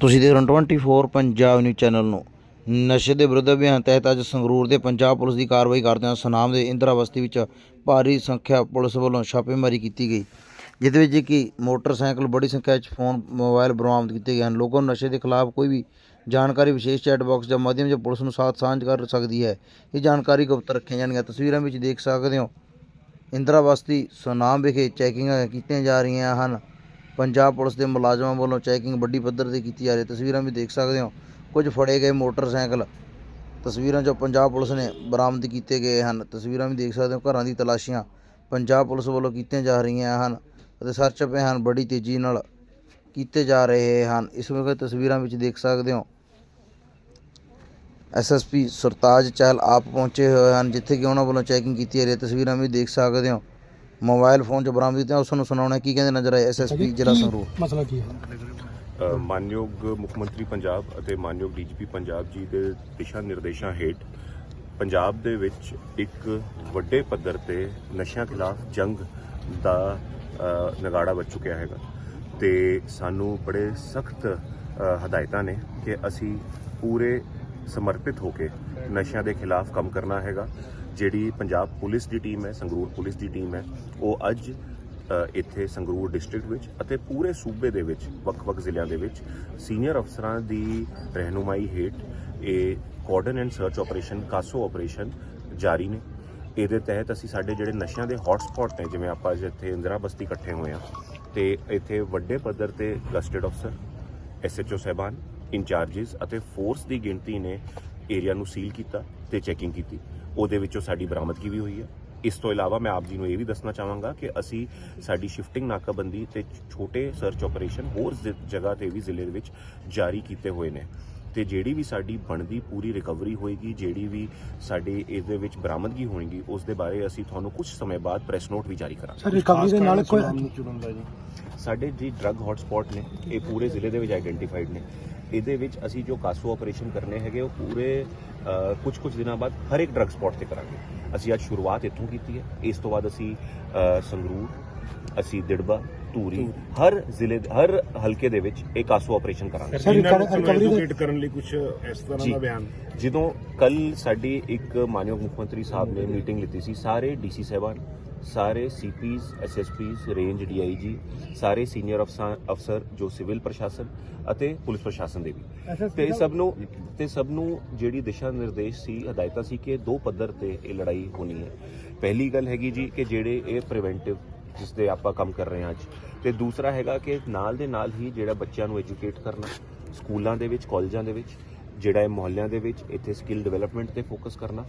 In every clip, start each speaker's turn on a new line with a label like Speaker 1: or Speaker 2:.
Speaker 1: ਤੁਸੀਂ ਦੇਖ ਰਹੇ ਹੋ 24 ਪੰਜਾਬ ਨਿਊਜ਼ ਚੈਨਲ ਨੂੰ। ਨਸ਼ੇ ਦੇ ਵਿਰੁੱਧ ਅਭਿਆਨ ਤਹਿਤ ਅੱਜ ਸੰਗਰੂਰ ਦੇ ਪੰਜਾਬ ਪੁਲਿਸ ਦੀ ਕਾਰਵਾਈ ਕਰਦਿਆਂ ਸੁਨਾਮ ਦੇ ਇੰਦਰਾ ਬਸਤੀ ਵਿੱਚ ਭਾਰੀ ਸੰਖਿਆ ਪੁਲਿਸ ਵੱਲੋਂ ਛਾਪੇਮਾਰੀ ਕੀਤੀ ਗਈ। ਜਿਹਦੇ ਵਿੱਚ ਕਿ ਮੋਟਰਸਾਈਕਲ ਬੜੀ ਸੰਖਿਆ ਵਿੱਚ ਫੋਨ, ਮੋਬਾਈਲ ਬਰਾਮਦ ਕੀਤੇ ਗਏ ਹਨ। ਲੋਕਾਂ ਨੂੰ ਨਸ਼ੇ ਦੇ ਖਿਲਾਫ ਕੋਈ ਵੀ ਜਾਣਕਾਰੀ, ਵਿਸ਼ੇਸ਼ ਚੈਟ ਬਾਕਸ ਦੇ ਮਾਧਿਅਮ ਨਾਲ ਪੁਲਿਸ ਨੂੰ ਸਾਥ ਸਾਂਝ ਕਰ ਸਕਦੀ ਹੈ। ਇਹ ਜਾਣਕਾਰੀ ਗੁਪਤ ਰੱਖੀਆਂ ਜਾਣਗੀਆਂ। ਤਸਵੀਰਾਂ ਵਿੱਚ ਦੇਖ ਸਕਦੇ ਹੋ, ਇੰਦਰਾ ਬਸਤੀ ਸੁਨਾਮ ਵਿਖੇ ਚੈਕਿੰਗਾਂ ਕੀਤੀਆਂ ਜਾ ਰਹੀਆਂ ਹਨ। ਪੰਜਾਬ ਪੁਲਿਸ ਦੇ ਮੁਲਾਜ਼ਮਾਂ ਵੱਲੋਂ ਚੈਕਿੰਗ ਵੱਡੀ ਪੱਧਰ ਤੇ ਕੀਤੀ ਜਾ ਰਹੀ ਹੈ। ਤਸਵੀਰਾਂ ਵੀ ਦੇਖ ਸਕਦੇ ਹੋ। ਕੁਝ ਫੜੇ ਗਏ ਮੋਟਰਸਾਈਕਲ। ਤਸਵੀਰਾਂ 'ਚੋਂ ਪੰਜਾਬ ਪੁਲਿਸ ਨੇ ਬਰਾਮਦ ਕੀਤੇ ਗਏ ਹਨ। ਤਸਵੀਰਾਂ ਵੀ ਦੇਖ ਸਕਦੇ ਹੋ। ਘਰਾਂ ਦੀ ਤਲਾਸ਼ੀਆਂ ਪੰਜਾਬ ਪੁਲਿਸ ਵੱਲੋਂ ਕੀਤੀਆਂ ਜਾ ਰਹੀਆਂ ਹਨ ਅਤੇ ਸਰਚ ਅਭਿਆਨ ਬੜੀ ਤੇਜ਼ੀ ਨਾਲ ਕੀਤੇ ਜਾ ਰਹੇ ਹਨ। ਇਸ ਵਕਤ ਤਸਵੀਰਾਂ ਵਿੱਚ ਦੇਖ ਸਕਦੇ ਹੋ। ਐਸਐਸਪੀ ਸਰਤਾਜ ਚਹਿਲ ਆਪ ਪਹੁੰਚੇ ਹੋਏ ਹਨ, ਜਿੱਥੇ ਕਿ ਉਹਨਾਂ ਵੱਲੋਂ ਚੈਕਿੰਗ ਕੀਤੀ ਜਾ ਰਹੀ ਹੈ। ਤਸਵੀਰਾਂ ਵੀ ਦੇਖ ਸਕਦੇ ਹੋ। ਮੋਬਾਈਲ ਫੋਨ 'ਚ ਬਰਾਮਦ ਕੀਤੇ ਉਸ ਨੂੰ ਸੁਣਾਉਣਾ ਕੀ ਕਹਿੰਦੇ ਨਜ਼ਰ ਆਏ ਐਸਐਸਪੀ ਜ਼ਿਲ੍ਹਾ ਸੰਗਰੂਰ।
Speaker 2: ਮਸਲਾ ਕੀ ਹੈ?
Speaker 3: ਅ, ਮਾਨਯੋਗ ਮੁੱਖ ਮੰਤਰੀ ਪੰਜਾਬ ਅਤੇ ਮਾਨਯੋਗ ਡੀਜੀਪੀ ਪੰਜਾਬ ਜੀ ਦੇ ਦਿਸ਼ਾ ਨਿਰਦੇਸ਼ਾਂ ਹੇਠ ਪੰਜਾਬ ਦੇ ਵਿੱਚ ਇੱਕ ਵੱਡੇ ਪੱਧਰ ਤੇ ਨਸ਼ਿਆਂ ਖਿਲਾਫ ਜੰਗ ਦਾ ਅ, ਨਗਾੜਾ ਵੱਜ ਚੁੱਕਿਆ ਹੈਗਾ। ਤੇ ਸਾਨੂੰ ਬੜੇ ਸਖਤ ਹਦਾਇਤਾਂ ਨੇ ਕਿ ਅਸੀਂ ਪੂਰੇ ਸਮਰਪਿਤ ਹੋ ਕੇ ਨਸ਼ਿਆਂ ਦੇ ਖਿਲਾਫ ਕੰਮ ਕਰਨਾ ਹੈਗਾ। ਜਿਹੜੀ ਪੰਜਾਬ ਪੁਲਿਸ ਦੀ ਟੀਮ ਹੈ, ਸੰਗਰੂਰ ਪੁਲਿਸ ਦੀ ਟੀਮ ਹੈ, ਉਹ ਅੱਜ ਇੱਥੇ ਸੰਗਰੂਰ ਡਿਸਟ੍ਰਿਕਟ ਵਿੱਚ ਅਤੇ ਪੂਰੇ ਸੂਬੇ ਦੇ ਵਿੱਚ, ਵੱਖ-ਵੱਖ ਜ਼ਿਲ੍ਹਿਆਂ ਦੇ ਵਿੱਚ ਸੀਨੀਅਰ ਅਫਸਰਾਂ ਦੀ ਰਹਿਨੁਮਾਈ ਹੇਠ ਇਹ cordon and search operation CASO operation ਜਾਰੀ ਨੇ। ਇਹਦੇ ਤਹਿਤ ਅਸੀਂ ਸਾਡੇ ਜਿਹੜੇ ਨਸ਼ਿਆਂ ਦੇ ਹੌਟਸਪੌਟ ਨੇ, ਜਿਵੇਂ ਆਪਾਂ ਜਿੱਥੇ ਇੰਦਰਾ ਬਸਤੀ ਇਕੱਠੇ ਹੋਏ ਆ ਤੇ ਇੱਥੇ ਵੱਡੇ ਪੱਧਰ ਤੇ ਗਸਟਡ ਅਫਸਰ ਐਸਐਚਓ ਸਹਿਬਾਨ ਇੰਚਾਰजेस ਅਤੇ ਫੋਰਸ ਦੀ ਗਿਣਤੀ ਨੇ ਏਰੀਆ ਨੂੰ ਸੀਲ ਕੀਤਾ ਤੇ ਚੈਕਿੰਗ ਕੀਤੀ। ਉਹਦੇ ਵਿੱਚੋਂ ਸਾਡੀ ਬਰਾਮਦਗੀ ਵੀ ਹੋਈ ਹੈ। ਇਸ ਤੋਂ ਇਲਾਵਾ ਮੈਂ ਆਪ ਜੀ ਨੂੰ ਇਹ ਵੀ ਦੱਸਣਾ ਚਾਹਾਂਗਾ ਕਿ ਅਸੀਂ ਸਾਡੀ ਸ਼ਿਫਟਿੰਗ ਨਾਕਾਬੰਦੀ ਤੇ ਛੋਟੇ ਸਰਚ ਆਪਰੇਸ਼ਨ ਹੋਰ ਜਗ੍ਹਾ ਤੇ ਵੀ ਜ਼ਿਲ੍ਹੇ ਦੇ ਵਿੱਚ ਜਾਰੀ ਕੀਤੇ ਹੋਏ ਨੇ। ਤੇ ਜਿਹੜੀ ਵੀ ਸਾਡੀ ਬਣਦੀ ਪੂਰੀ ਰਿਕਵਰੀ ਹੋਏਗੀ ਜਿਹੜੀ ਵੀ ਸਾਡੇ ਇਹਦੇ ਵਿੱਚ ਬਰਾਮਦਗੀ ਹੋਏਗੀ ਉਸ ਦੇ ਬਾਰੇ ਅਸੀਂ ਤੁਹਾਨੂੰ ਕੁਝ ਸਮੇਂ ਬਾਅਦ ਪ੍ਰੈਸ ਨੋਟ ਵੀ ਜਾਰੀ ਕਰਾਂਗੇ।
Speaker 2: ਸਰ ਰਿਕਵਰੀ ਦੇ ਨਾਲ ਕੋਈ
Speaker 3: ਸਾਡੇ ਜੀ ਡਰੱਗ ਹੌਟਸਪੌਟ ਨੇ ਇਹ ਪੂਰੇ ਜ਼ਿਲ੍ਹੇ ਦੇ ਵਿੱਚ ਆਈਡੈਂਟੀਫਾਈਡ ਨੇ। ਇਹਦੇ ਵਿੱਚ ਅਸੀਂ ਜੋ ਕਾਸੋ ਆਪਰੇਸ਼ਨ ਕਰਨੇ ਹੈਗੇ ਉਹ ਪੂਰੇ ਕੁਝ ਕੁਝ ਦਿਨਾਂ ਬਾਅਦ ਹਰ ਇੱਕ ਡਰੱਗ ਸਪੌਟ ਤੇ ਕਰਾਂਗੇ। ਅਸੀਂ ਅੱਜ ਸ਼ੁਰੂਆਤ ਇੱਥੋਂ ਕੀਤੀ ਹੈ। ਇਸ ਤੋਂ ਬਾਅਦ ਅਸੀਂ ਸੰਗਰੂਰ ਅਸੀਂ ਦਿੜਬਾ ਧੂਰੀ ਹਰ ਜ਼ਿਲ੍ਹੇ ਹਰ ਹਲਕੇ ਦੇ ਵਿੱਚ ਇਹ ਕਾਸੋ ਆਪਰੇਸ਼ਨ ਕਰਾਂਗੇ।
Speaker 2: ਸਰ ਰਿਕਵਰੀ
Speaker 4: ਕਰਨ ਲਈ ਕੁਝ ਇਸ ਤਰ੍ਹਾਂ। ਦਾ ਬਿਆਨ?
Speaker 3: ਜਦੋਂ ਕੱਲ ਸਾਡੀ ਇੱਕ ਮਾਨਯੋਗ ਮੁੱਖ ਮੰਤਰੀ ਸਾਹਿਬ ਨੇ ਮੀਟਿੰਗ ਲਿੱਤੀ ਸੀ ਸਾਰੇ ਡੀਸੀ ਸਾਹਿਬਾਨ ਸਾਰੇ ਸੀਪੀਜ਼ ਐਸਐਸਪੀਜ਼ ਰੇਂਜ ਡੀਆਈਜੀ ਸਾਰੇ ਸੀਨੀਅਰ ਅਫਸਰ ਜੋ ਸਿਵਲ ਪ੍ਰਸ਼ਾਸਨ ਅਤੇ ਪੁਲਿਸ ਪ੍ਰਸ਼ਾਸਨ ਦੇ ਵੀ। ਤੇ ਸਭ ਨੂੰ ਤੇ ਸਭ ਨੂੰ ਜਿਹੜੀ ਦਿਸ਼ਾ ਨਿਰਦੇਸ਼ ਸੀ ਹਦਾਇਤਾਂ ਸੀ ਕਿ ਦੋ ਪੱਧਰ ਤੇ ਇਹ ਲੜਾਈ ਹੋਣੀ ਹੈ। ਪਹਿਲੀ ਗੱਲ ਹੈਗੀ ਜੀ ਕਿ ਜਿਹੜੇ ਇਹ ਪ੍ਰੀਵੈਂਟਿਵ ਜਿਸ ਦੇ ਆਪਾਂ ਕੰਮ ਕਰ ਰਹੇ ਹਾਂ ਅੱਜ। ਤੇ ਦੂਸਰਾ ਹੈਗਾ ਕਿ ਨਾਲ ਦੇ ਨਾਲ ਹੀ ਜਿਹੜਾ ਬੱਚਿਆਂ ਨੂੰ ਐਜੂਕੇਟ ਕਰਨਾ ਸਕੂਲਾਂ ਦੇ ਵਿੱਚ ਕਾਲਜਾਂ ਦੇ ਵਿੱਚ ਜਿਹੜਾ ਇਹ ਮੁਹੱਲਿਆਂ ਦੇ ਵਿੱਚ ਇੱਥੇ ਸਕਿੱਲ ਡਿਵੈਲਪਮੈਂਟ ਤੇ ਫੋਕਸ ਕਰਨਾ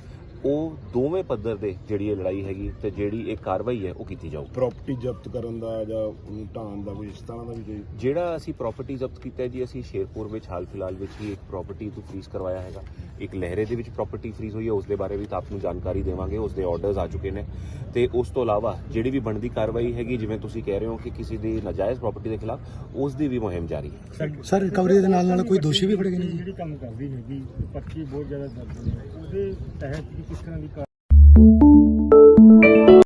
Speaker 3: ਉਹ ਦੋਵੇਂ ਪੱਧਰ ਦੇ ਜਿਹੜੀ ਇਹ ਲੜਾਈ ਹੈਗੀ ਤੇ ਜਿਹੜੀ ਇਹ ਕਾਰਵਾਈ ਹੈ ਉਹ ਕੀਤੀ ਜਾਊ
Speaker 4: ਪ੍ਰਾਪਰਟੀ ਜ਼ਬਤ ਕਰਨ ਦਾ ਜਾਂ ਉਹਨੂੰ ਢਾਣ ਦਾ ਕੋਈ ਇਸ ਤਰ੍ਹਾਂ ਦਾ ਵੀ ਕੋਈ
Speaker 3: ਜਿਹੜਾ ਅਸੀਂ ਪ੍ਰਾਪਰਟੀ ਜ਼ਬਤ ਕੀਤਾ ਜੀ ਅਸੀਂ ਸ਼ੇਰਪੁਰ ਵਿੱਚ ਹਾਲ ਫਿਲਹਾਲ ਵਿੱਚ ਹੀ ਇੱਕ ਪ੍ਰਾਪਰਟੀ ਤੋਂ ਫ੍ਰੀਜ਼ ਕਰਵਾਇਆ ਹੈਗਾ। ਇੱਕ ਲਹਿਰੇ ਦੇ ਵਿੱਚ ਪ੍ਰਾਪਰਟੀ ਫ੍ਰੀਜ਼ ਹੋਈ ਹੈ ਉਸ ਦੇ ਬਾਰੇ ਵੀ ਤਾਂ ਆਪ ਨੂੰ ਜਾਣਕਾਰੀ ਦੇਵਾਂਗੇ ਉਸ ਦੇ ਆਰਡਰਸ ਆ ਚੁੱਕੇ ਨੇ। ਤੇ ਉਸ ਤੋਂ ਇਲਾਵਾ ਜਿਹੜੀ ਵੀ ਬਣਦੀ ਕਾਰਵਾਈ ਹੈਗੀ ਜਿਵੇਂ ਤੁਸੀਂ ਕਹਿ ਰਹੇ ਹੋ ਕਿ ਕਿਸੇ ਦੀ ਨਾਜਾਇਜ਼ ਪ੍ਰਾਪਰਟੀ ਦੇ ਖਿਲਾਫ ਉਸ ਦੀ ਵੀ ਮੁਹਿੰਮ ਜਾਰੀ ਹੈ।
Speaker 2: ਸਰ ਰਿਕਵਰੀ ਦੇ ਨਾਲ ਨਾਲ ਕੋਈ ਦੋਸ਼ੀ ਵੀ ਫੜੇ ਗਏ ਨੇ ਜੀ?
Speaker 5: ਜਿਹੜੀ ਕੰਮ ਕਰਦੀ ਹੈਗੀ ਪਰਚੀ ਬਹੁਤ ਜ਼ਿਆਦਾ ਦਰਜ ਨੇ। ਉਹਦੇ ਤਹਿਤ ਵੀ ਕਿਸ ਤਰ੍ਹਾਂ ਦੀ